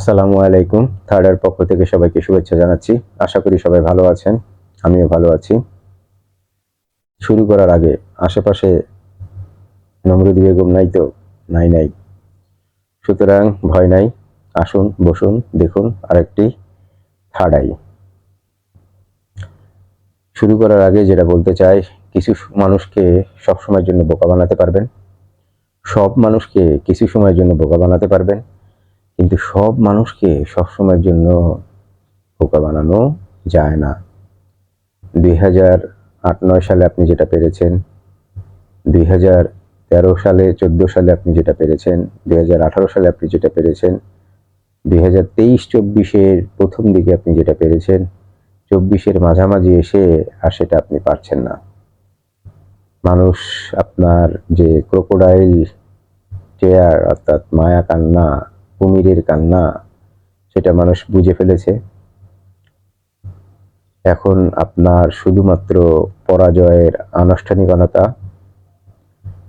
আসসালামু আলাইকুম। থার্ডার পক্ষ থেকে সবাইকে শুভেচ্ছা জানাচ্ছি। আশা করি সবাই ভালো আছেন, আমিও ভালো আছি। শুরু করার আগে, আশেপাশে নমরুদি বেগম নাই তো? নাই নাই। সুতরাং ভয় নাই। আসুন, বসুন, দেখুন আরেকটি থার্ড আই শুরু করার আগে যেটা বলতে চাই, কিছু মানুষকে সব সময়ের জন্য বোকা বানাতে পারবেন। সব মানুষকে কিছু সময়ের জন্য বোকা বানাতে পারবেন। কিন্তু সব মানুষকে সব সময়ের জন্য বোকা বানানো যায় না। দুই হাজার আট নয় সালে আপনি যেটা পেরেছেন, দুই হাজার তেরো সালে, চোদ্দ সালে আপনি যেটা পেরেছেন, দুই হাজার আঠারো সালে আপনি যেটা পেরেছেন, দুই হাজার তেইশ চব্বিশের প্রথম দিকে আপনি যেটা পেরেছেন, চব্বিশের মাঝামাঝি এসে আর সেটা আপনি পারছেন না। মানুষ আপনার যে ক্রোকোডাইল চেয়ার অর্থাৎ মায়া কান্না কুমিরের কান্না, সেটা মানুষ বুঝে ফেলেছে। এখন আপনার শুধুমাত্র পরাজয়ের আনুষ্ঠানিকতা,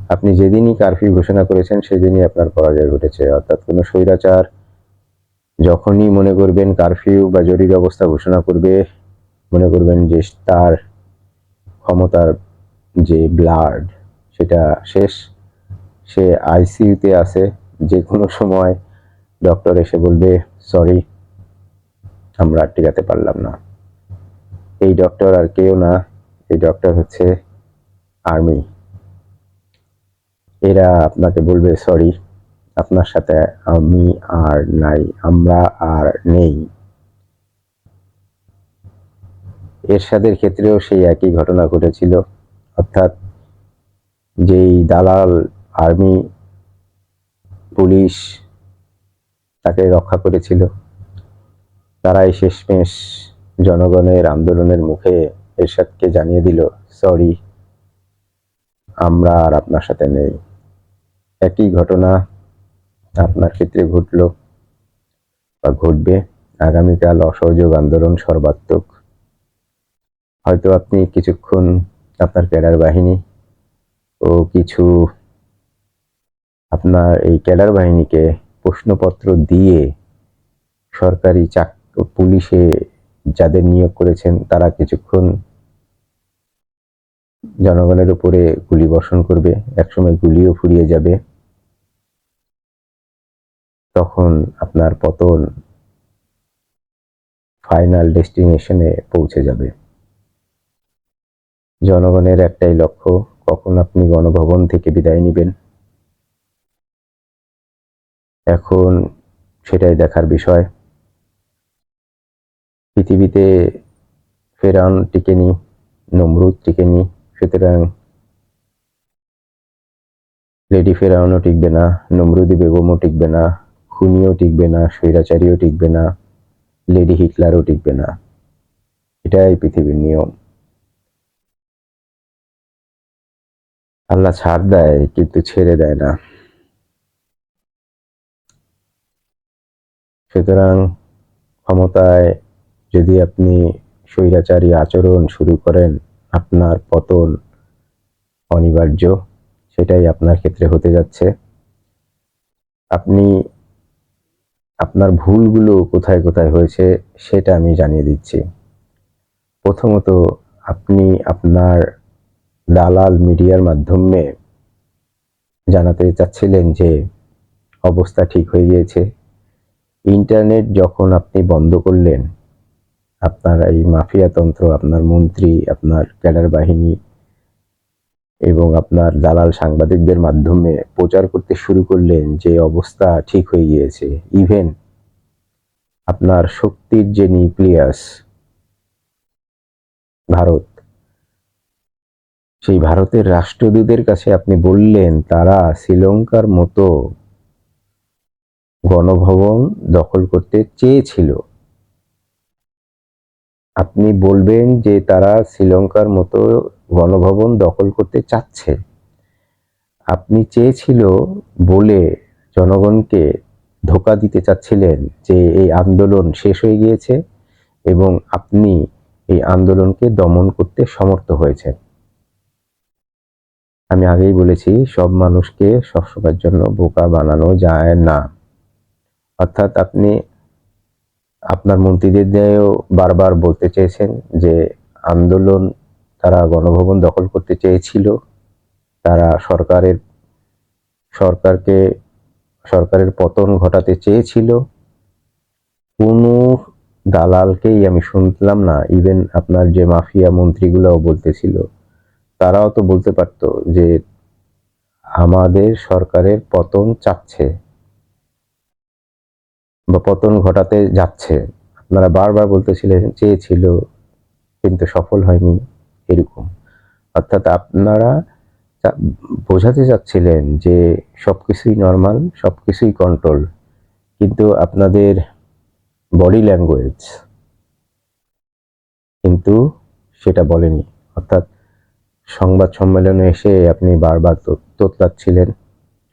আপনি যেদিনই কারফিউ ঘোষণা করেছেন, সেদিনই আপনার পরাজয় ঘটেছে। অর্থাৎ কোনো স্বৈরাচার যখনই মনে করবেন কারফিউ বা জরুরি অবস্থা ঘোষণা করবে, মনে করবেন যে তার ক্ষমতার যে ব্লাড, সেটা শেষ। সে আইসিইউতে আছে যে কোনো সময় ডক্টর এসে বলবে, সরি, আমরা আর টিকাতে পারলাম না। এই ডক্টর আর কেউ না, এই ডক্টর হচ্ছে আর্মি। এরা আপনাকে বলবে, সরি, আপনার সাথে আমি আর নাই, আমরা আর নেই। এরশাদের ক্ষেত্রেও সেই একই ঘটনা ঘটেছিল। অর্থাৎ যেই দালাল, আর্মি, পুলিশ তাকে রক্ষা করেছিল। তারাই শেষমেশ জনগণের আন্দোলনের মুখে এরশাদকে জানিয়ে দিল, সরি, আমরা আর আপনার সাথে নেই। একই ঘটনা আপনার ক্ষেত্রে ঘটল বা ঘটবে। আগামীকাল অসহযোগ আন্দোলন সর্বাত্মক। হয়তো আপনি কিছুক্ষণ আপনার ক্যাডার বাহিনী ও কিছু আপনার এই ক্যাডার বাহিনীকে প্রশ্নপত্র দিয়ে সরকারি চাক, পুলিশে যাদের নিয়োগ করেছেন তারা কিছুক্ষণ জনগণের উপরে গুলি বর্ষণ করবে, একসময় গুলিও ফুরিয়ে যাবে। তখন আপনার পতন ফাইনাল ডেস্টিনেশনে পৌঁছে যাবে। জনগণের একটাই লক্ষ্য, কখন আপনি গণভবন থেকে বিদায় নেবেন। এখন সেটাই দেখার বিষয়। পৃথিবীতে ফেরাউন টিকেনি নমরুদ টিকেনি সুতরাং লেডি ফেরাউনও টিকবে না, নমরুদি বেগমও টিকবে না, খুনিও টিকবে না, স্বৈরাচারীও টিকবে না, লেডি হিটলারও টিকবে না। এটাই পৃথিবীর নিয়ম। আল্লাহ ছাড় দেয় কিন্তু ছেড়ে দেয় না। সুতরাং ক্ষমতায় যদি আপনি স্বৈরাচারী আচরণ শুরু করেন, আপনার পতন অনিবার্য, সেটাই আপনার ক্ষেত্রে হতে যাচ্ছে। আপনি আপনার ভুলগুলো কোথায় কোথায় হয়েছে, সেটা আমি জানিয়ে দিচ্ছি। প্রথমত, আপনি আপনার দালাল মিডিয়ার মাধ্যমে জানাতে চাচ্ছিলেন যে অবস্থা ঠিক হয়ে গিয়েছে। ইন্টারনেট যখন আপনি বন্ধ করলেন, আপনার এই মাফিয়াতন্ত্র আপনার মন্ত্রী, আপনার ক্যাডার বাহিনী এবং আপনার দালাল সাংবাদিকদের মাধ্যমে প্রচার করতে শুরু করলেন যে অবস্থা ঠিক হয়ে গিয়েছে। ইভেন আপনার শক্তির যে নিউক্লিয়াস, ভারত, সেই ভারতের রাষ্ট্রদূতের কাছে আপনি বললেন, তারা শ্রীলঙ্কার মতো গণভবন দখল করতে চেয়েছিল। আপনি বলবেন যে তারা শ্রীলঙ্কার মতো গণভবন দখল করতে চাচ্ছে। আপনি চেয়েছিল বলে জনগণকে ধোকা দিতে চাচ্ছিলেন যে এই আন্দোলন শেষ হয়ে গিয়েছে এবং আপনি এই আন্দোলনকে দমন করতে সমর্থ হয়েছেন। আমি আগেই বলেছি, সব মানুষকে সবসময়ের জন্য বোকা বানানো যায় না। অর্থাৎ আপনি আপনার মন্ত্রীদের দিয়েও বারবার বলতে চেয়েছেন যে আন্দোলন তারা গণভবন দখল করতে চেয়েছিল। তারা সরকারের, সরকারকে, সরকারের পতন ঘটাতে চেয়েছিল। কোনো দালালকেই আমি শুনলাম না। ইভেন আপনার যে মাফিয়া মন্ত্রীগুলোও বলতেছিল, তারাও তো বলতে পারতো যে আমাদের সরকারের পতন চাচ্ছে। বা পতন ঘটাতে যাচ্ছে। আপনারা বারবার বলতেছিলেন, চেয়েছিল, কিন্তু সফল হয়নি, এরকম। অর্থাৎ আপনারা বোঝাতে চাচ্ছিলেন যে সবকিছুই নর্মাল সবকিছুই কন্ট্রোল কিন্তু আপনাদের বডি ল্যাঙ্গুয়েজ কিন্তু সেটা বলেনি। অর্থাৎ সংবাদ সম্মেলনে এসে আপনি বারবার তোতলাচ্ছিলেন,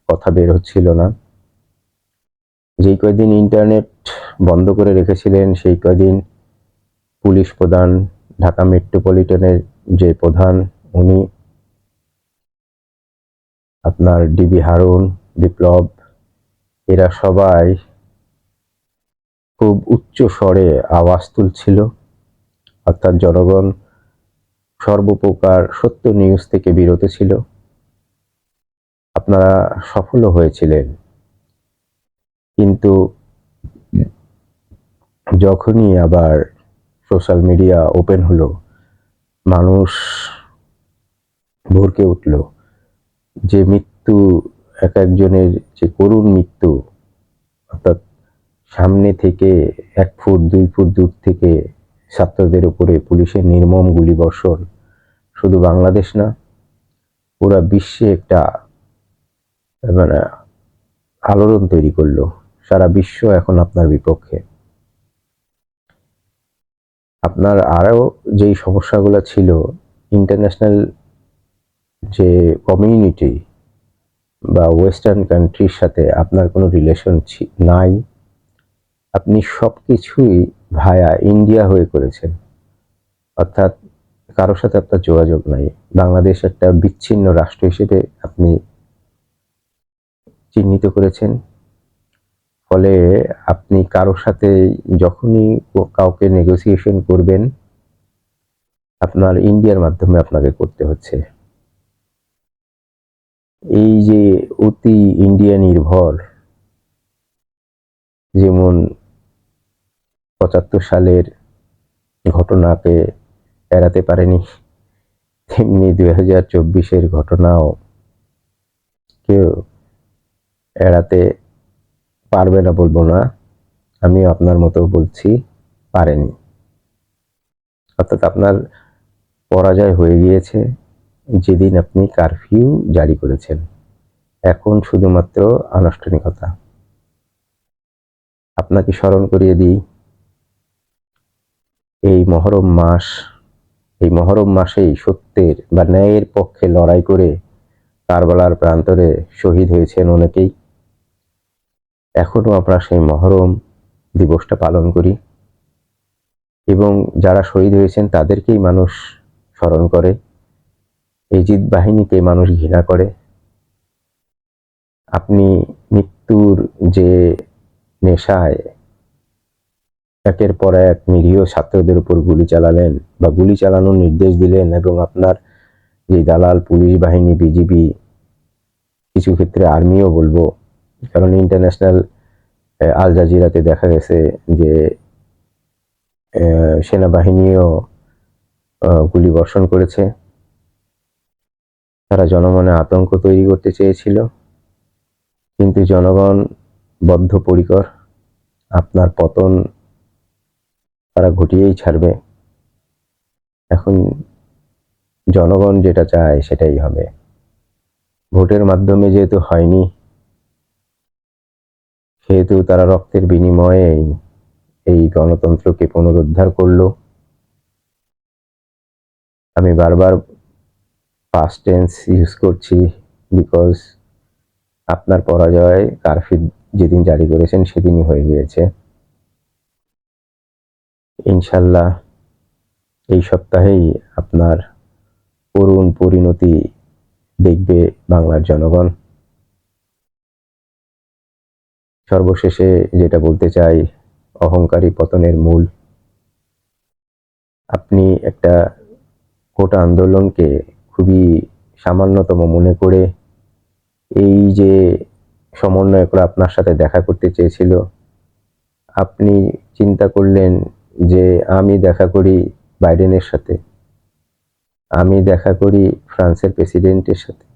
কথা বের হচ্ছিল না। যেই কয়দিন ইন্টারনেট বন্ধ করে রেখেছিলেন, সেই কয়দিন পুলিশ প্রধান, ঢাকা মেট্রোপলিটনের যে প্রধান, উনি আপনার ডিবি হারুন, বিপ্লব, এরা সবাই খুব উচ্চ স্বরে আওয়াজ তুলছিল। অর্থাৎ জনগণ সর্বপ্রকার সত্য নিউজ থেকে বিরত ছিল। আপনারা সফলও হয়েছিলেন। কিন্তু যখনই আবার সোশ্যাল মিডিয়া ওপেন হলো, মানুষ ভরকে উঠল যে মৃত্যু, এক একজনের যে করুণ মৃত্যু, অর্থাৎ সামনে থেকে এক ফুট, দুই ফুট দূর থেকে ছাত্রদের উপরে পুলিশের নির্মম গুলিবর্ষণ শুধু বাংলাদেশ না, পুরা বিশ্বে একটা মানে আলোড়ন তৈরি করল। সারা বিশ্ব এখন আপনার বিপক্ষে। আপনার আরও যেই সমস্যাগুলো ছিল ইন্টারন্যাশনাল যে কমিউনিটি বা ওয়েস্টার্ন কান্ট্রির সাথে আপনার কোনো রিলেশন নাই, আপনি সব কিছুই ভায়া ইন্ডিয়া হয়ে করেছেন। অর্থাৎ কারোর সাথে আপনার যোগাযোগ নাই। বাংলাদেশ একটা বিচ্ছিন্ন রাষ্ট্র হিসেবে আপনি চিহ্নিত করেছেন। ফলে আপনি কারোর সাথে যখনই কাউকে নেগোসিয়েশন করবেন, আপনার ইন্ডিয়ার মাধ্যমে আপনাকে করতে হচ্ছে। এই যে অতি ইন্ডিয়া নির্ভর, যেমন পঁচাত্তর সালের ঘটনাকে এড়াতে পারেনি, তেমনি দুই হাজার চব্বিশের ঘটনাও কেউ এড়াতে পারবে না বলব না। আমিও আপনার মতো বলছি, পারেনি। অর্থাৎ আপনার পরাজয় হয়ে গিয়েছে যেদিন আপনি কারফিউ জারি করেছেন। এখন শুধুমাত্র আনুষ্ঠানিকতা। আপনাকে স্মরণ করিয়ে দিই, এই মহরম মাস, এই মহরম মাসেই সত্যের বা ন্যায়ের পক্ষে লড়াই করে কারবালার প্রান্তরে শহীদ হয়েছেন অনেকেই। এখনও আমরা সেই মহরম দিবসটা পালন করি। এবং যারা শহীদ হয়েছেন, তাদেরকেই মানুষ স্মরণ করে। এই জিদ বাহিনীকে মানুষ ঘৃণা করে। আপনি মৃত্যুর যে নেশায় একের পর এক নিরীহ ছাত্রদের উপর গুলি চালালেন বা গুলি চালানোর নির্দেশ দিলেন এবং আপনার যে দালাল, পুলিশ বাহিনী, বিজিবি, কিছু ক্ষেত্রে আর্মিও বলব কারণ ইন্টারন্যাশনাল আল জাজিরাতে দেখা গেছে যে সেনাবাহিনীও গুলি বর্ষণ করেছে। তারা জনমনে আতঙ্ক তৈরি করতে চেয়েছিল। কিন্তু জনগণ বদ্ধপরিকর। আপনার পতন তারা ঘটিয়েই ছাড়বে। এখন জনগণ যেটা চায় সেটাই হবে। ভোটের মাধ্যমে যেহেতু হয়নি সেহেতু তারা রক্তের বিনিময়ে এই গণতন্ত্রকে পুনরুদ্ধার করল। আমি বারবার পাস্ট টেন্স ইউজ করছি বিকজ আপনার পরাজয়, কারফিউ যেদিন জারি করেছেন সেদিনই হয়ে গিয়েছে। ইনশাল্লাহ এই সপ্তাহেই আপনার করুণ পরিণতি দেখবে বাংলার জনগণ। সর্বশেষে যেটা বলতে চাই, অহংকারী পতনের মূল। আপনি একটা কোটা আন্দোলনকে খুবই সামান্যতম মনে করে এই যে সমন্বয়করা আপনার সাথে দেখা করতে চেয়েছিল, আপনি চিন্তা করলেন যে আমি দেখা করি বাইডেনের সাথে, আমি দেখা করি ফ্রান্সের প্রেসিডেন্টের সাথে,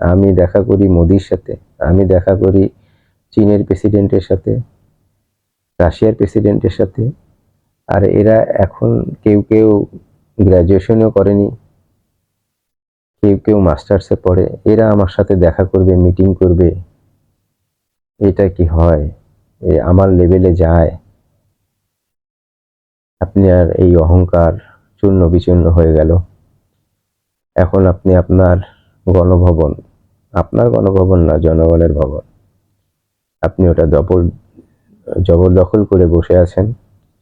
আমি দেখা করি মোদির সাথে, আমি দেখা করি চীনের প্রেসিডেন্টের সাথে, রাশিয়ার প্রেসিডেন্টের সাথে, আর এরা এখন কেউ কেউ গ্র্যাজুয়েশনও করেনি, কেউ কেউ মাস্টার্সে পড়ে, এরা আমার সাথে দেখা করবে, মিটিং করবে, এটা কি হয়? এ আমার লেভেলে যায়। আপনি আর এই অহংকার চূর্ণ বিচূর্ণ হয়ে গেল। এখন আপনি আপনার গণভবন আপনার গণভবন না, জনগণের ভবন। আপনি ওটা জবর, জবরদখল করে বসে আছেন,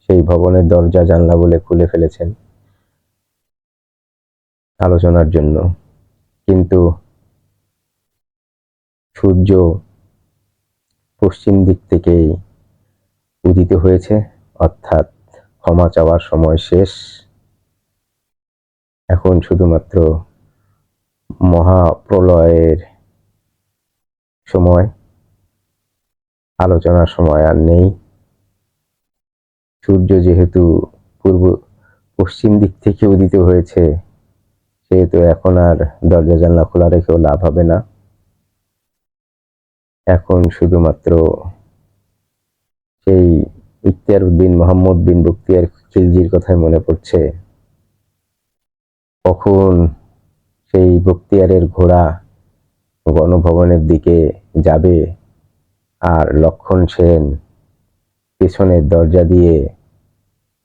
সেই ভবনের দরজা জানলা বলে খুলে ফেলেছেন আলোচনার জন্য। কিন্তু সূর্য পশ্চিম দিক থেকেই উদিত হয়েছে, অর্থাৎ ক্ষমা চাওয়ার সময় শেষ। এখন শুধুমাত্র মহাপ্রলয়ের সময়। আলোচনার সময় আর নেই। সূর্য যেহেতু পূর্ব পশ্চিম দিক থেকে উদিত হয়েছে, সেহেতু এখন আর দরজা জানলা খোলা রেখেও লাভ হবে না। এখন শুধুমাত্র সেই ইখতিয়ার উদ্দিন মোহাম্মদ বিন বক্তিয়ার খিলজির কথাই মনে পড়ছে। কখন সেই বক্তিয়ারের ঘোড়া গণভবনের দিকে যাবে আর লক্ষণ সেন পেছনের দরজা দিয়ে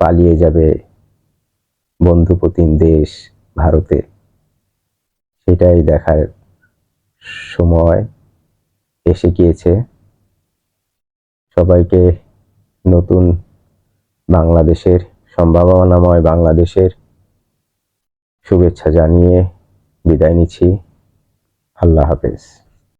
পালিয়ে যাবে বন্ধুপ্রতিম দেশ ভারতে। সেটাই দেখার সময় এসে গিয়েছে। সবাইকে নতুন বাংলাদেশের সম্ভাবনাময় বাংলাদেশের শুভেচ্ছা জানিয়ে বিদায় নিচ্ছি। আল্লাহ হাফেজ।